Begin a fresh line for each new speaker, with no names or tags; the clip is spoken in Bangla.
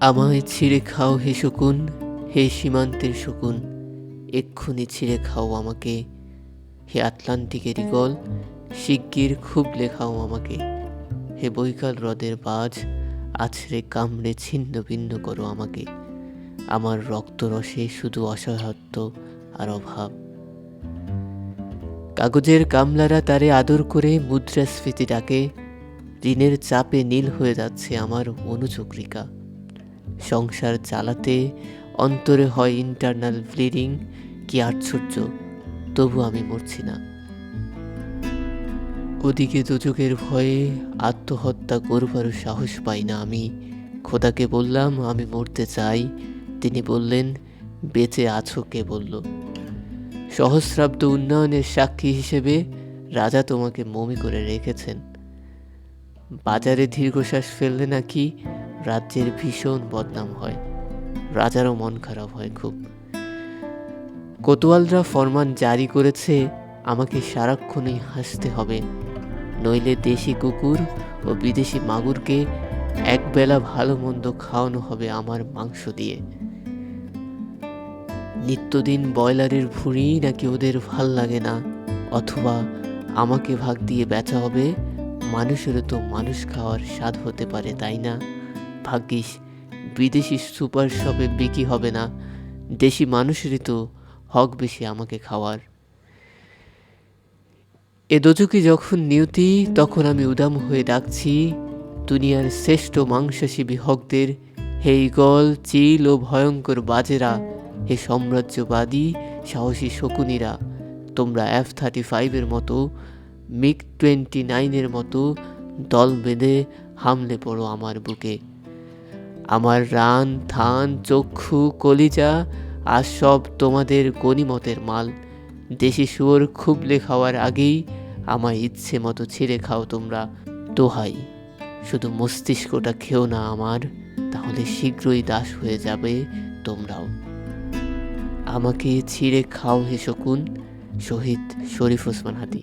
আমায় ছিঁড়ে খাও হে শকুন, হে সীমান্তের শকুন, এক্ষুনি ছিঁড়ে খাও আমাকে। হে আটলান্টিকের ইগল শিগগির খুব লেখাও আমাকে। হে বৈকাল হ্রদের বাজ, আছড়ে কামড়ে ছিন্ন ভিন্ন করো আমাকে। আমার রক্তরসে শুধু অসহায়ত্ব আর অভাব। কাগজের কামলারা তারে আদর করে মুদ্রাস্ফীতি ডাকে। ঋণের চাপে নীল হয়ে যাচ্ছে আমার অনুচক্রিকা সংসার চালাতে অন্তরে হয় ইন্টারনাল ব্লিডিং কি আশ্চর্য, তবু আমি মরছি না। ওদিকে দুচোখের ভয়ে আত্মহত্যা করবারও সাহস পাই না আমি। খোদাকে বললাম, আমি মরতে চাই। তিনি বললেন, বেঁচে আছো? কে বলল, সহস্রাব্দ উন্নয়নের সাক্ষী হিসেবে রাজা তোমাকে মমি করে রেখেছেন। বাজারে দীর্ঘশ্বাস ফেললে নাকি রাজ্যের ভীষণ বদনাম হয়। রাজারও মন খারাপ হয় খুব। কোতোয়ালরা ফরমান জারি করেছে, আমাকে সারাক্ষণই হাসতে হবে। নইলে দেশি কুকুর ও বিদেশি মাগুরকে একবেলা ভালো মন্দ খাওয়ানো হবে আমার মাংস দিয়ে। নিত্যদিন ব্রয়লারের ভুঁড়ি নাকি ওদের ভালো লাগে না, অথবা আমাকে ভাগ দিয়ে বেচা হবে, মানুষেরও তো মানুষ খাওয়ার স্বাদ হতে পারে, তাই না? ভাগ্যিস, বিদেশি সুপার শপে বিক্রি হবে না। দেশি মানুষেরই তো হক বেশি আমাকে খাওয়ার। এ দোজকি যখন নিয়তি, তখন আমি উদাম হয়ে ডাকছি, দুনিয়ার শ্রেষ্ঠ মাংসাশী হকদের, হে ইগল চিল ও ভয়ঙ্কর বাজেরা, হে সাম্রাজ্যবাদী, সাহসী শকুনিরা, তোমরা এফ থার্টি ফাইভের মতো মিগ টোয়েন্টি নাইনের মতো, দল বেঁধে হামলে পড়ো আমার বুকে। আমার রান, থান, চক্ষু, কলিজা, আর সব তোমাদের গণিমতের মাল। দেশি শুয়োর খুবলে খাওয়ার আগেই আমার ইচ্ছে মতো ছিঁড়ে খাও তোমরা, দোহাই। শুধু মস্তিষ্কটা খেও না আমার, তাহলে শীঘ্রই দাস হয়ে যাবে তোমরাও। আমাকে ছিঁড়ে খাও হে শকুন, শহীদ শরীফ ওসমান হাতি